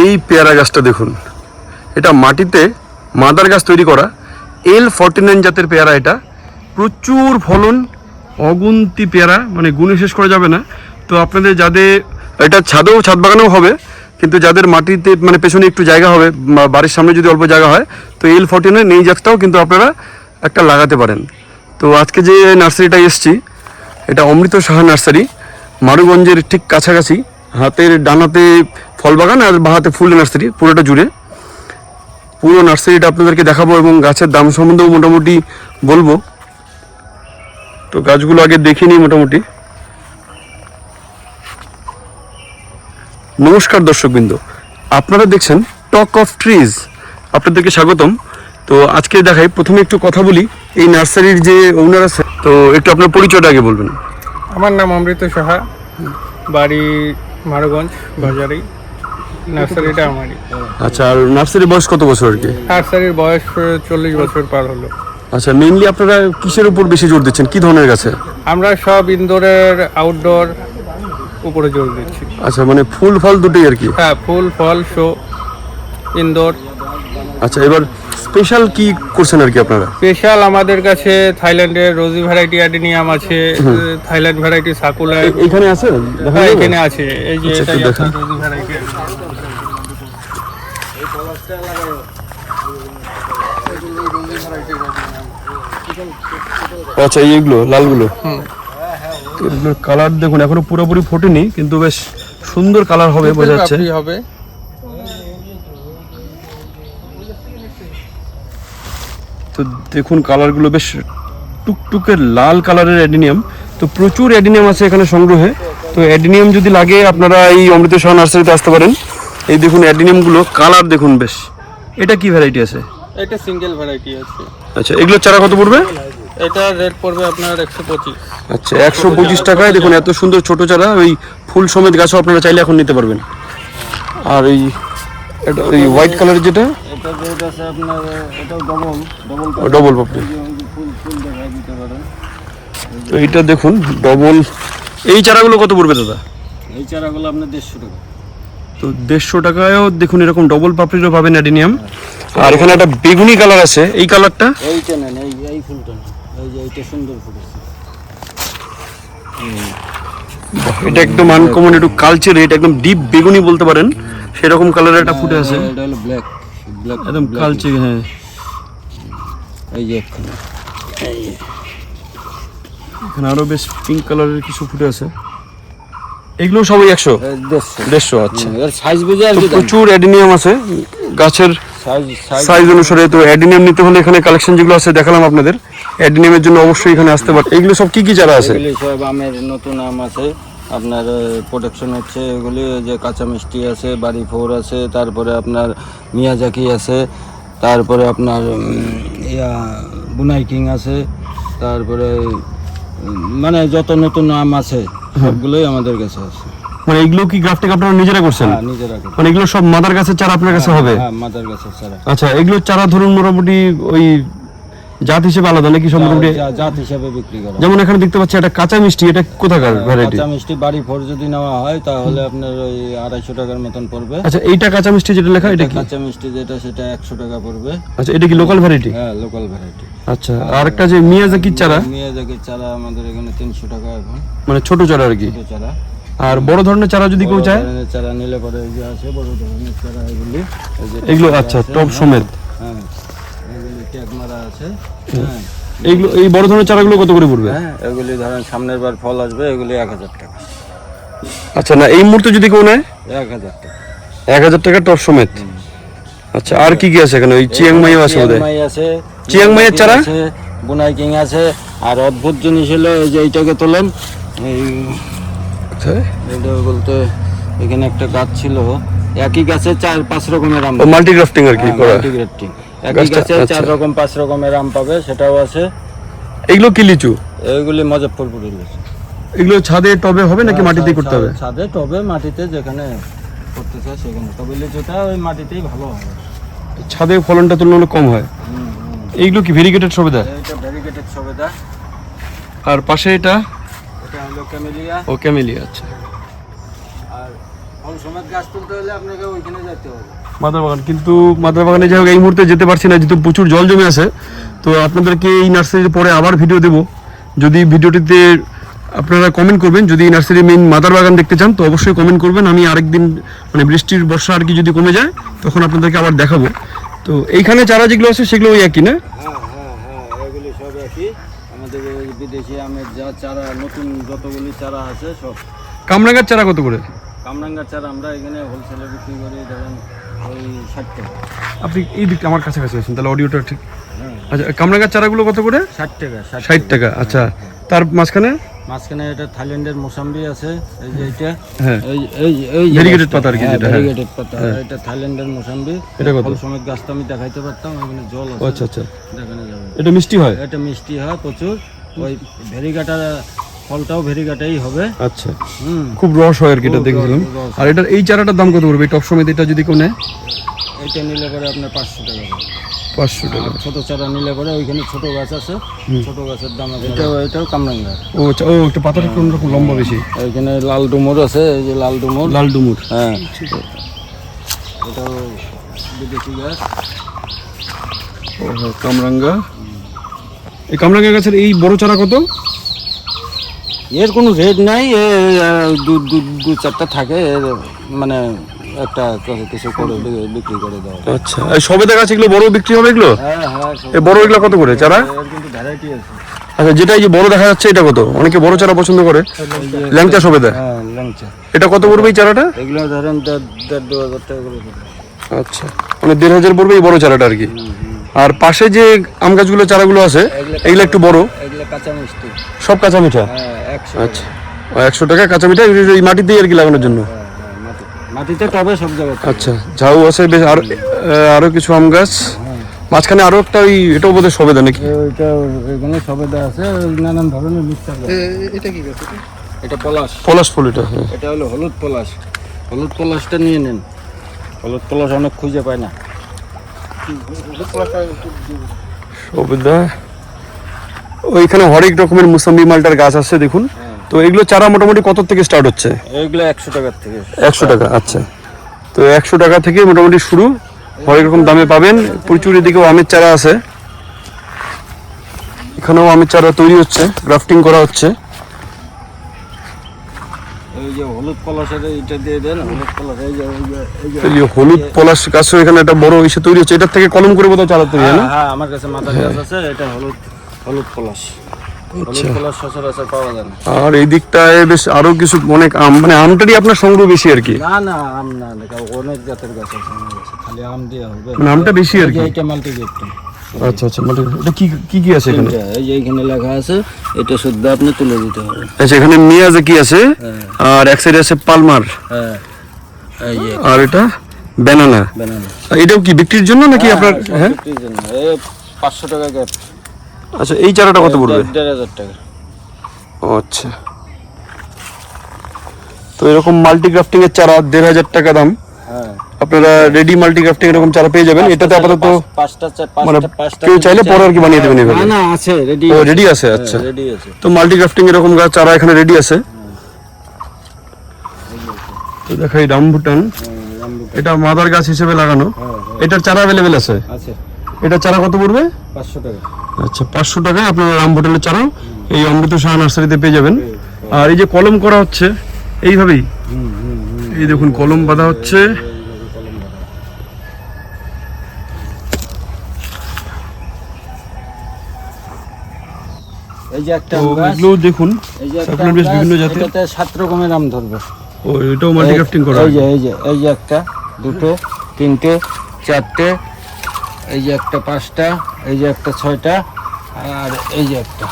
এই পেয়ারা গাছটা দেখুন। এটা মাটিতে মাদার গাছ তৈরি করা। এল ফর্টি নাইন জাতের পেয়ারা এটা। প্রচুর ফলন, অগুন্তি পেয়ারা মানে গুণে শেষ করা যাবে না। তো আপনাদের যাদের, এটা ছাদেও, ছাদ বাগানেও হবে, কিন্তু যাদের মাটিতে মানে পেছনে একটু জায়গা হবে বাড়ির সামনে যদি অল্প জায়গা হয়, তো এল ফর্টি নাইন এই জাতটাও, কিন্তু আপনারা একটা লাগাতে পারেন। তো আজকে যে নার্সারিটা এসছি, এটা অমৃত সাহা নার্সারি, মারুগঞ্জের ঠিক কাছাকাছি, হাতের ডানাতে ফল বাগান আর বাহাতে ফুল নার্সারি, পুরোটা জুড়ে। পুরো নার্সারিটা আপনাদেরকে দেখাবো এবং গাছের দাম সম্বন্ধেও মোটামুটি বলব। তো গাছগুলো আগে দেখে নিই মোটামুটি। নমস্কার দর্শকবৃন্দ। আপনারা দেখছেন টক অফ ট্রিজ আপনাদেরকে স্বাগতম। তো আজকে দেখাই, প্রথমে একটু কথা বলি, এই নার্সারির যে ওনার আছে, তো একটু আপনার পরিচয়টা আগে বলবেন। আমার নাম অমৃত সাহা, বাড়ি মারগঞ্জ বাজারি নার্সারিটা আমারই। আচ্ছা আর নার্সারির বয়স কত বছর আর কি? নার্সারির বয়স চল্লিশ বছর পার হলো। আচ্ছা মেইনলি আপনারা কিসের উপর বেশি জোর দিচ্ছেন? কি ধরনের গাছে? আমরা সব ইনডোরের আউটডোর উপরে জোর দিচ্ছি। আচ্ছা মানে ফুল ফল দুটোই আর কি? হ্যাঁ ফুল ফল শো। ইনডোর। আচ্ছা এবার স্পেশাল কি করছেন আর কি আপনারা? স্পেশাল আমাদের কাছে থাইল্যান্ডের রোজি ভ্যারাইটি অ্যাডিনিয়াম আছে থাইল্যান্ড ভ্যারাইটি সাকুলা এখানে আছে? হ্যাঁ এখানে আছে। এই যে আচ্ছা, দেখান। রোজি ভ্যারাইটি আচ্ছা এইগুলো লালগুলো? এগুলোর কালার দেখুন এখনও পুরোপুরি ফোটেনি কিন্তু বেশ সুন্দর কালার হবে বোঝা যাচ্ছে। হবে। তো দেখুন কালারগুলো বেশ টুকটুকে লাল কালারের অ্যাডিনিয়াম। তো প্রচুর অ্যাডিনিয়াম আছে এখানে সংগ্রহে। তো অ্যাডিনিয়াম যদি লাগে আপনারা এই অমৃত শাহ নার্সারিতে আসতে পারেন। এই দেখুন অ্যাডিনিয়ামগুলো কালার দেখুন বেশ। এটা কি ভ্যারাইটি আছে? এটা সিঙ্গেল ভ্যারাইটি আছে। আচ্ছা এগুলো চারা কত পড়বে? এটা রেট পড়বে আপনার একশো পঁচিশ। আচ্ছা একশো পঁচিশ টাকায় দেখুন এত সুন্দর ছোট চারা। ওই ফুল সমেত গাছও আপনারা চাইলে এখন নিতে পারবেন। আর এই এটা এই হোয়াইট কালারের যেটা এটা আছে আপনার এটাও ডবল ডবল ডবল পাপড়ি ফুল ফুল দেখা দিতে পারেন। তো এইটা দেখুন ডবল এই চারাগুলো কত পড়বে দাদা? এই চারাগুলো আপনার দেড়শো টাকা। তো দেড়শো টাকায়ও দেখুন এরকম ডবল পাপড়িরও পাবেন অ্যাডিনিয়াম। আর এখানে একটা বেগুনি কালার আছে এই কালারটা? এইটা নেন এই এই ফুলটা এই যে এইটা সুন্দর ফুটেছে। এটা একদম আনকমন একটু কালচার এটা একদম ডিপ বেগুনি বলতে পারেন। সেরকম কালারের একটা ফুটে আছে। এটা হলো ব্ল্যাক একদম কালচে হ্যাঁ। এই যে এখানে। আরও বেশ পিঙ্ক কালারের কিছু ফুটে আছে। এগুলো সবই একশো? দেড়শো। আচ্ছা। সাইজ বুঝে আর প্রচুর অ্যাডিনিয়াম আছে। গাছের সাইজ অনুসারে তো অ্যাডিনিয়াম নিতে হলে এখানে কালেকশন যেগুলো আছে দেখালাম আপনাদের। অ্যাডিনিয়ামের জন্য অবশ্যই এখানে আসতে পারে এগুলো সব কি কি চারা আছে? সব আমের নতুন আম আছে। আপনার প্রোটেকশন হচ্ছে এগুলি যে কাঁচা মিষ্টি আছে বাড়ি ফোর আছে তারপরে আপনার মিয়াজাকি আছে তারপরে আপনার ইয়া বুনাই কিং আছে তারপরে মানে যত নতুন আম আছে সবগুলোই আমাদের কাছে আছে। মানে এগুলো কি গ্রাফটিং আপনারা নিজেরা করছেন? হ্যাঁ নিজেরা মানে এগুলো সব মাদার গাছের চারা আপনার কাছে হবে? হ্যাঁ মাদার গাছে ছাড়া আচ্ছা এগুলো চারা ধরুন মোটামুটি ওই জাত হিসেবে আলাদা নাকি জা- জাত হিসাবে বিক্রি করা। যেমন এখানে দেখতে পাচ্ছি একটা কাঁচা মিষ্টি এটা কোথাকার ভ্যারাইটি কাঁচা মিষ্টি বাড়ি ফোর যদি নেওয়া হয় তাহলে আপনার ওই আড়াইশো টাকার মতন পড়বে। আচ্ছা এইটা কাঁচা মিষ্টি যেটা লেখা এটা কি? কাঁচা মিষ্টি যেটা সেটা একশো টাকা পড়বে। আচ্ছা এটা কি লোকাল ভ্যারাইটি হ্যাঁ লোকাল ভ্যারাইটি আচ্ছা আর একটা যে মিয়াজাকির চারা? মিয়াজাকির চারা আমাদের এখানে তিনশো টাকা এখন। মানে ছোট চারা আর কি? ছোট চারা। আর বড় ধরনের চারা যদি কেউ চায়? চারা নিলে পরে এই যে আছে বড় ধরনের চারা এগুলি। এগুলো আচ্ছা টপ সমেত। হ্যাঁ। ট্যাগ মারা আছে? হ্যাঁ। এইগুলো এই বড় ধরনের চারাগুলো কত করে পড়বে? হ্যাঁ এগুলি ধরেন সামনের বার ফল আসবে এগুলি এক হাজার টাকা। আচ্ছা না এই মুহূর্তে যদি কেউ নেয়? এক হাজার টাকা। এক হাজার টাকা টপ সমেত। আচ্ছা আর কি কি আছে এখানে? ওই চিয়াং মাইও আছে চিয়াংমাই আছে চিয়াং মাইয়ের চারা? আছে বুনাই কিং আছে আর অদ্ভুত জিনিস হলো এই যে এইটাকে তোলেন এই আচ্ছা। এটা বলতে এখানে একটা গাছ ছিল। একই গাছে চার পাঁচ রকমের আম। ও মাল্টি গ্রাফটিং আর কি হ্যাঁ, করা। multi-grafting। একই গাছে চার আচ্ছা। রকম পাঁচ রকমের আম পাবে সেটাও আছে। এগুলো কি লিচু? এইগুলি মজফরপুরের লিচু। এগুলো ছাদে টবে হবে নাকি মাটিতেই করতে হবে? ছাদে টবে মাটিতে যেখানে করতে চায় সেখানে। তবে লিচুটা ওই মাটিতেই ভালো হবে। ছাদে ফলনটা তুলনামূলক কম হয়। এইগুলো কি ভেরিগেটেড সবেদা? এইটা ভ্যারিগেটেড সবেদা। আর পাশে এটা? এটা হলো ক্যামেলিয়া। ও ক্যামেলিয়া আচ্ছা। আর ফল সমেত গাছ তুলতে হলে আপনাকে ওইখানে যেতে হবে। মাদার বাগান কিন্তু মাদার বাগানে যাই হোক এই মুহূর্তে যেতে পারছি না যেহেতু প্রচুর জল জমে আছে। তো আপনাদেরকে এই নার্সারির পরে আবার ভিডিও দেব। যদি ভিডিওটিতে আপনারা কমেন্ট করবেন যদি নার্সারি মেইন মাদার বাগান দেখতে চান তো অবশ্যই কমেন্ট করবেন। আমি আরেকদিন মানে বৃষ্টির বর্ষা আর কি যদি কমে যায় তখন আপনাদেরকে আবার দেখাবো। তো এইখানে চারা যেগুলো আছে সেগুলো ওই একই না? হ্যাঁ হ্যাঁ হ্যাঁ সব একই। আমাদের বিদেশি আমের যা চারা নতুন যতগুলি চারা আছে সব। কামরাঙ্গার চারা কত করে? কামরাঙ্গার চারা আমরা এখানে হোলসেলে বিক্রি করি ধরেন ওই ষাট টাকা। আপনি এই দিকটা আমার কাছাকাছি আছেন তাহলে অডিওটা ঠিক। হ্যাঁ। আচ্ছা কামরাঙ্গার চারাগুলো কত করে? ষাট টাকা ষাট টাকা। আচ্ছা। তার মাঝখানে? মাঝখানে এটা থাইল্যান্ডের মোসাম্বি আছে এই যে এটা হ্যাঁ। এই এই এই গাছটা, পাতা আর কি হ্যাঁ, যেটা, হ্যাঁ। variegated পাতা। এটা থাইল্যান্ডের মোসাম্বি। এটা কত? সমেত গাছটা আমি দেখাইতে পারতাম এখানে জল আছে। আচ্ছা আচ্ছা। দেখানো যাবে। এটা মিষ্টি হয়? এটা মিষ্টি হয় প্রচুর। ওই ভেরিগাটা ফলটাও ভেরিগাটাই হবে। আচ্ছা। খুব রস হয় আর কি এটা দেখেছিলাম। আর এটার এই চারাটার দাম কত পড়বে? টপ সমেত এটা যদি কেউ নেয়? এটা নিলে পরে আপনার পাঁচশো টাকা পাঁচশো টাকা। ছোট চারা নিলে পরে ওইখানে ছোট গাছ আছে। ছোট গাছের দাম আছে। এটাও এটাও কামরাঙ্গা। ও আচ্ছা ও একটা পাতাটা একটু অন্যরকম লম্বা বেশি। ওইখানে লাল ডুমুর আছে এই যে লাল ডুমুর। লাল ডুমুর। হ্যাঁ। এটাও বিদেশি গাছ। ও হ্যাঁ, কামরাঙ্গা। এই কামরাঙ্গা গাছের এই বড় চারা কত? এর কোনো রেট নাই এ দু দু দু চারটা থাকে এর মানে একটা কিছু- করে বিক্রি করে দেওয়া আচ্ছা এই সবেদা গাছ এগুলো বড় বিক্রি হবে এগুলো? হ্যাঁ হ্যাঁ এই বড় এগুলো কত করে চারা? এর কিন্তু ভ্যারাইটি আছে। আচ্ছা যেটা এই যে বড় দেখা যাচ্ছে এটা কত? অনেকে বড় চারা পছন্দ করে। ল্যাংচা সবেদা হ্যাঁ ল্যাংচা। এটা কত পড়বে এই চারাটা? এগুলো ধরেন দেড় দেড় দু হাজার টাকা করে আচ্ছা মানে দেড় হাজার পড়বে এই বড় চারাটা আর কি। আর পাশে যে আম গাছগুলো চারাগুলো আছে এগুলো একটু বড়? এগুলো কাঁচা মিষ্টি সব কাঁচা মিঠা হ্যাঁ। আচ্ছা। একশো টাকা কাঁচা মিঠা এই- এই মাটিতেই আর কি লাগানোর জন্য? হ্যাঁ, হ্যাঁ, মাটি মাটিতে টবে সব জায়গায় আচ্ছা ঝাউ আছে বেশ আর আরও কিছু আম গাছ। মাঝখানে আরও একটা ওই এটাও বোধহয় সবেদা নাকি? ওইটা এখানে সবেদা আছে নানান ধরনের মিক্সার এটা কি গাছ এটা? পলাশ। পলাশ ফুল এটা হ্যাঁ। এটা হলো হলুদ পলাশ। হলুদ পলাশটা নিয়ে নেন। হলুদ পলাশ অনেক খুঁজে পায় না। সবেদা। ওইখানে হরেক রকমের মুসাম্বি মালটার গাছ আছে দেখুন। তো এগুলো চারা মোটামুটি কত থেকে স্টার্ট হচ্ছে? এইগুলো একশো টাকা থেকে। একশো টাকা আচ্ছা। তো একশো টাকা থেকে মোটামুটি শুরু। হরেক রকম দামে পাবেন। প্রচুর এদিকেও আমের চারা আছে। এখানেও আমের চারা তৈরি হচ্ছে গ্রাফটিং করা হচ্ছে। হলুদ পলাশ গাছও এখানে একটা বড় ইসে তৈরি হচ্ছে। এটার থেকে কলম করে বোধহয় চারা তৈরি হয় না? হ্যাঁ, হ্যাঁ আমার কাছে মাথা গাছ আছে এটা হলুদ হলুদ পলাশ। যায় আর এই দিকটায় বেশ আরও কিছু অনেক আম মানে আমটারই আপনার সংগ্রহ বেশি আর কি? না না আম না অনেক জাতের গাছ আছে খালি আম দিয়ে হবে। মানে আমটা বেশি আর কি? আচ্ছা আচ্ছা মানে এটা কি কি কি আছে এখানে? এই যে এখানে লেখা আছে এটা শুদ্ধ আপনি তুলে দিতে হবে। আচ্ছা এখানে মিয়াজে কি আছে? হ্যাঁ। আর এক সাইডে আছে পালমার। হ্যাঁ। আর এটা ব্যানানা। বানানো এটাও কি বিক্রির জন্য নাকি আপনার হ্যাঁ? বিক্রির জন্য। এই পাঁচশো টাকা গ্যাপ আচ্ছা এই চারাটা কত পড়বে? দেড় হাজার টাকা। ও আচ্ছা। তো এরকম মাল্টি গ্রাফটিং এর চারা দেড় হাজার টাকা দাম। হ্যাঁ। আপনারা রেডি মাল্টি গ্রাফটিং এরকম চারা পেয়ে যাবেন। এটাতে আপাতত পাঁচটা মানে পাঁচটা পাঁচটা কেউ চাইলে পরে আর কি বানিয়ে দেবেন না না আছে রেডি ও রেডি আছে আচ্ছা। রেডি আছে। তো মাল্টি গ্রাফটিং এরকম গাছ চারা এখানে রেডি আছে? তো দেখাই রামভুটান। হ্যাঁ, এটা মাদার গাছ হিসেবে লাগানো। হ্যাঁ হ্যাঁ। এটার চারা অ্যাভেলেবেল আছে? আছে। এটা চারা কত পড়বে? পাঁচশো টাকা। আচ্ছা পাঁচশো টাকায় আপনারা রামভুটানের চারাও এই অমৃত শাহ নার্সারিতে পেয়ে যাবেন। আর এই যে কলম করা হচ্ছে এইভাবেই। এই দেখুন কলম বাঁধা হচ্ছে। এই যে একটা দেখুন আপনার বেশ বিভিন্ন জাতের। এটাতে সাত রকমের আম ধরবে। ও এটাও মাল্টি গ্রাফটিং করা এই যে এই যে এই যে একটা দুটো তিনটে চারটে এই যে একটা পাঁচটা এই যে একটা ছয়টা আর এই যে একটা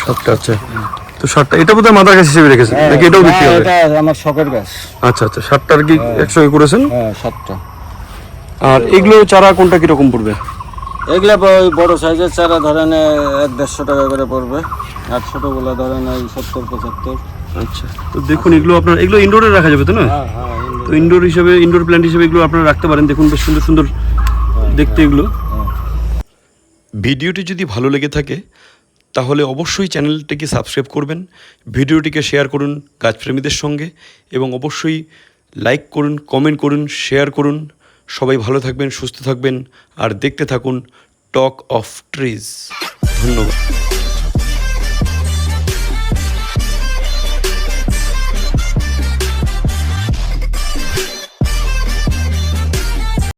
সাতটা। আচ্ছা তো সাতটা এটা বোধহয় মাদার গাছ হিসেবে রেখেছেন? নাকি এটাও বিক্রি হ্যাঁ, হবে? এটা আমার শখের গাছ। আচ্ছা আচ্ছা সাতটা আর কি একসঙ্গে করেছেন? হ্যাঁ সাতটা। আর এগুলো চারা কোনটা কীরকম পড়বে? এগুলা ওই বড় সাইজের চারা ধরেন এক দেড়শো টাকা করে পড়বে। আর ছোটগুলো ধরেন এই সত্তর পঁচাত্তর। আচ্ছা তো দেখুন এগুলো আপনার এগুলো ইনডোরে রাখা যাবে তো না? হ্যাঁ হ্যাঁ তো ইনডোর হিসেবে ইনডোর প্ল্যান্ট হিসেবে এগুলো আপনারা রাখতে পারেন। দেখুন বেশ সুন্দর সুন্দর দেখতে এগুলো। ভিডিওটি যদি ভালো লেগে থাকে, তাহলে অবশ্যই চ্যানেলটিকে সাবস্ক্রাইব করবেন, ভিডিওটিকে শেয়ার করুন গাছপ্রেমীদের সঙ্গে, এবং অবশ্যই লাইক করুন, কমেন্ট করুন, শেয়ার করুন। সবাই ভালো থাকবেন, সুস্থ থাকবেন, আর দেখতে থাকুন টক অফ ট্রিজ। ধন্যবাদ।